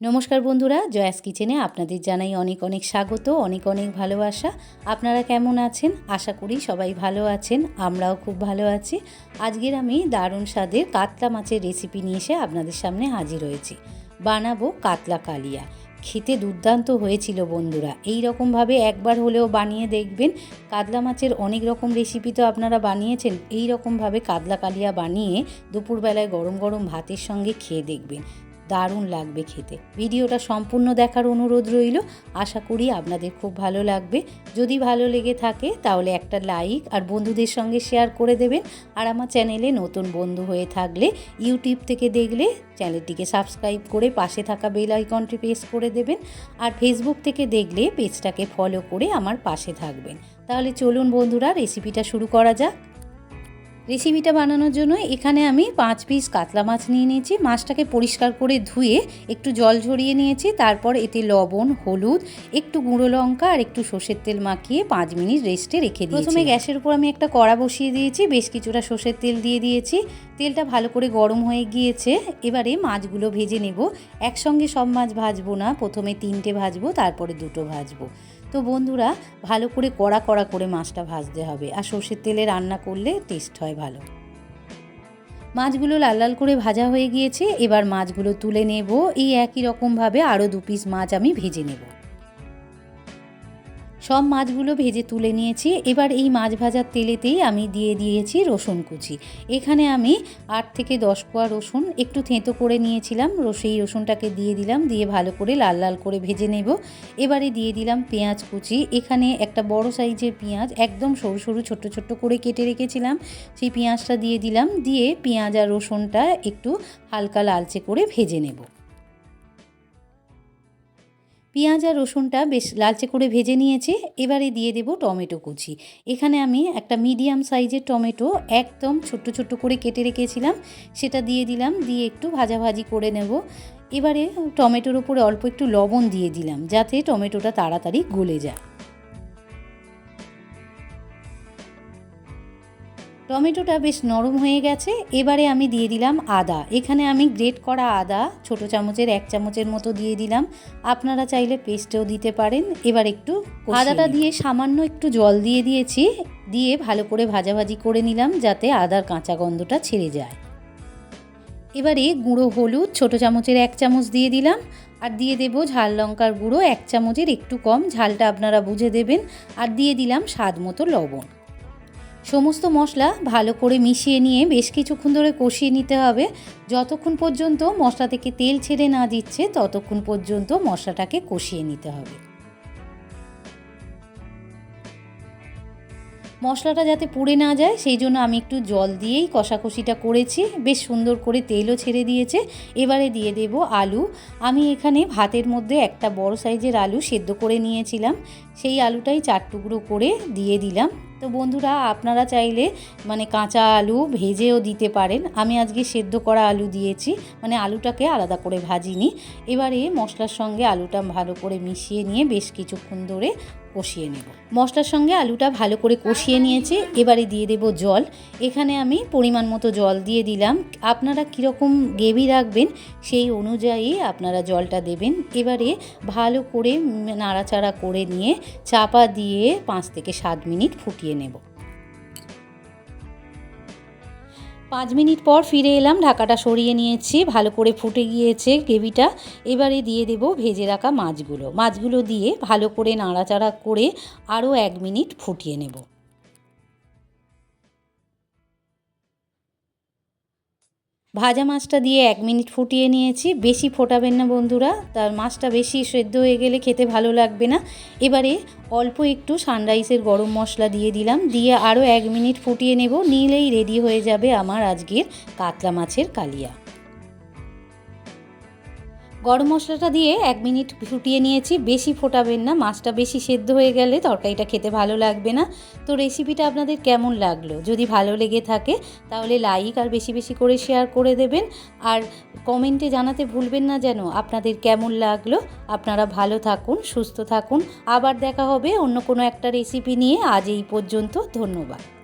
নমস্কার বন্ধুরা, জয়াস কিচেনে আপনাদের জানাই অনেক অনেক স্বাগত, অনেক অনেক ভালোবাসা। আপনারা কেমন আছেন? আশা করি সবাই ভালো আছেন, আমরাও খুব ভালো আছি। আজকের আমি দারুণ স্বাদের কাতলা মাছের রেসিপি নিয়ে এসে আপনাদের সামনে হাজির হয়েছি। বানাবো কাতলা কালিয়া। খেতে দুর্দান্ত হয়েছিল বন্ধুরা। এই রকমভাবে একবার হলেও বানিয়ে দেখবেন। কাতলা মাছের অনেক রকম রেসিপি তো আপনারা বানিয়েছেন। এই রকমভাবে কাতলা কালিয়া বানিয়ে দুপুরবেলায় গরম গরম ভাতের সঙ্গে খেয়ে দেখবেন। দারুণ লাগবে খেতে। ভিডিওটা সম্পূর্ণ দেখার অনুরোধ রইল। আশা করি আপনাদের খুব ভালো লাগবে। যদি ভালো লেগে থাকে তাহলে একটা লাইক আর বন্ধুদের সঙ্গে শেয়ার করে দেবেন। আর আমার চ্যানেলে নতুন বন্ধু হয়ে থাকলে ইউটিউব থেকে দেখলে চ্যানেলটিকে সাবস্ক্রাইব করে পাশে থাকা বেল আইকনটি প্রেস করে দেবেন। আর ফেসবুক থেকে দেখলে পেজটাকে ফলো করে আমার পাশে থাকবেন। তাহলে চলুন বন্ধুরা, রেসিপিটা শুরু করা যাক। রেসিপিটা বানানোর জন্য এখানে আমি পাঁচ পিস কাতলা মাছ নিয়ে নিয়েছি। মাছটাকে পরিষ্কার করে ধুয়ে একটু জল ঝরিয়ে নিয়েছি। তারপর এতে লবণ, হলুদ, একটু গুঁড়ো লঙ্কা আর একটু সর্ষের তেল মাখিয়ে পাঁচ মিনিট রেস্টে রেখে দিই প্রথমে গ্যাসের উপর আমি একটা কড়া বসিয়ে দিয়েছি। বেশ কিছুটা সর্ষের তেল দিয়ে দিয়েছি। তেলটা ভালো করে গরম হয়ে গিয়েছে। এবারে মাছগুলো ভেজে নেব। একসঙ্গে সব মাছ ভাজবো না। প্রথমে তিনটে ভাজবো, তারপরে দুটো ভাজবো। তো বন্ধুরা, ভালো করে কড়া কড়া করে মাছটা ভাজতে হবে আর সর্ষের তেলে রান্না করলে টেস্ট হয় ভালো। মাছগুলো লাল লাল করে ভাজা হয়ে গিয়েছে, এবার মাছগুলো তুলে নেব। এই একই রকমভাবে আরও দু পিস মাছ আমি ভেজে নেব। সব মাছগুলো ভেজে তুলে নিয়েছি। এবার এই মাছ ভাজার তেলেতেই আমি দিয়ে দিয়েছি রসুন কুচি। এখানে আমি আট থেকে দশ কোয়া রসুন একটু থেঁতো করে নিয়েছিলাম। সেই রসুনটাকে দিয়ে দিলাম, দিয়ে ভালো করে লাল লাল করে ভেজে নেব। এবারে দিয়ে দিলাম পেঁয়াজ কুচি। এখানে একটা বড় সাইজের পেঁয়াজ, একদম সরু সরু ছোট্ট ছোট্ট করে কেটে রেখেছিলাম। সেই পেঁয়াজটা দিয়ে দিলাম, দিয়ে পেঁয়াজ আর রসুনটা একটু হালকা লালচে করে ভেজে নেব। পেঁয়াজ আর রসুনটা বেশ লালচে করে ভেজে নিয়েছি। এবারে দিয়ে দেব টমেটো কুচি। এখানে আমি একটা মিডিয়াম সাইজের টমেটো একদম ছোট্ট ছোট্ট করে কেটে রেখেছিলাম। সেটা দিয়ে দিলাম, দিয়ে একটু ভাজাভাজি করে নেব। এবারে টমেটোর উপরে অল্প একটু লবণ দিয়ে দিলাম, যাতে টমেটোটা তাড়াতাড়ি গলে যায়। টমেটোটা বেশ নরম হয়ে গেছে এবারে আমি দিয়ে দিলাম আদা। এখানে আমি গ্রেট করা আদা ছোট চামচের এক চামচের মতো দিয়ে দিলাম। আপনারা চাইলে পেস্টেও দিতে পারেন। এবার একটু আদাটা দিয়ে সামান্য একটু জল দিয়ে দিয়েছি। দিয়ে ভালো করে ভাজাভাজি করে নিলাম যাতে আদার কাঁচা গন্ধটা ছেড়ে যায়। এবারে গুঁড়ো হলুদ ছোট চামচের এক চামচ দিয়ে দিলাম। আর দিয়ে দেব ঝাল লঙ্কার গুঁড়ো এক চামচের একটু কম। ঝালটা আপনারা বুঝে দেবেন। আর দিয়ে দিলাম স্বাদ মতো লবণ। সমস্ত মশলা ভালো করে মিশিয়ে নিয়ে বেশ কিছুক্ষণ ধরে কষিয়ে নিতে হবে। যতক্ষণ পর্যন্ত মশলা থেকে তেল ছেড়ে না দিচ্ছে, ততক্ষণ পর্যন্ত মশলাটাকে কষিয়ে নিতে হবে। মশলাটা যাতে পুড়ে না যায়, সেই জন্য আমি একটু জল দিয়েই কষাকষিটা করেছি। বেশ সুন্দর করে তেলও ছেড়ে দিয়েছে। এবারে দিয়ে দেব আলু। আমি এখানে ভাতের মধ্যে একটা বড় সাইজের আলু সেদ্ধ করে নিয়েছিলাম। সেই আলুটাই চার টুকরো করে দিয়ে দিলাম। তো বন্ধুরা, আপনারা চাইলে মানে কাঁচা আলু ভেজেও দিতে পারেন। আমি আজকে সেদ্ধ করা আলু দিয়েছি মানে আলুটাকে আলাদা করে ভাজিনি। এবারে মশলার সঙ্গে আলুটা ভালো করে মিশিয়ে নিয়ে বেশ কিছুক্ষণ ধরে কষিয়ে নেব। মশলার সঙ্গে আলুটা ভালো করে কষিয়ে নিয়েছে। এবারে দিয়ে দেব জল। এখানে আমি পরিমাণ মতো জল দিয়ে দিলাম। আপনারা কীরকম গ্রেভি রাখবেন সেই অনুযায়ী আপনারা জলটা দেবেন। এবারে ভালো করে নাড়াচাড়া করে নিয়ে চাপা দিয়ে পাঁচ থেকে সাত মিনিট ফুটিয়ে নেব। পাঁচ মিনিট পর ফিরে এলাম, ঢাকাটা সরিয়ে নিয়েছি, ভালো করে ফুটে গিয়েছে গ্রেভিটা। এবারে দিয়ে দেব ভেজে রাখা মাছগুলো। মাছগুলো দিয়ে ভালো করে নাড়াচাড়া করে আরও এক মিনিট ফুটিয়ে নেব। ভাজা মাছটা দিয়ে এক মিনিট ফুটিয়ে নিয়েছি। বেশি ফোটাবেন না বন্ধুরা, তার মাছটা বেশি সেদ্ধ হয়ে গেলে খেতে ভালো লাগবে না। এবারে অল্প একটু সানরাইসের গরম মশলা দিয়ে দিলাম, দিয়ে আরও এক মিনিট ফুটিয়ে নেব, নিলেই রেডি হয়ে যাবে আমার আজকের কাতলা মাছের কালিয়া। গরম মশলাটা দিয়ে এক মিনিট ফুটিয়ে নিয়েছি। বেশি ফোটাবেন না, মাছটা বেশি সেদ্ধ হয়ে গেলে তরকারিটা খেতে ভালো লাগবে না। তো রেসিপিটা আপনাদের কেমন লাগল? যদি ভালো লেগে থাকে, তাহলে লাইক আর বেশি বেশি করে শেয়ার করে দেবেন। আর কমেন্টে জানাতে ভুলবেন না যেন আপনাদের কেমন লাগল। আপনারা ভালো থাকুন, সুস্থ থাকুন। আবার দেখা হবে অন্য কোনো একটা রেসিপি নিয়ে। আজ এই পর্যন্ত, ধন্যবাদ।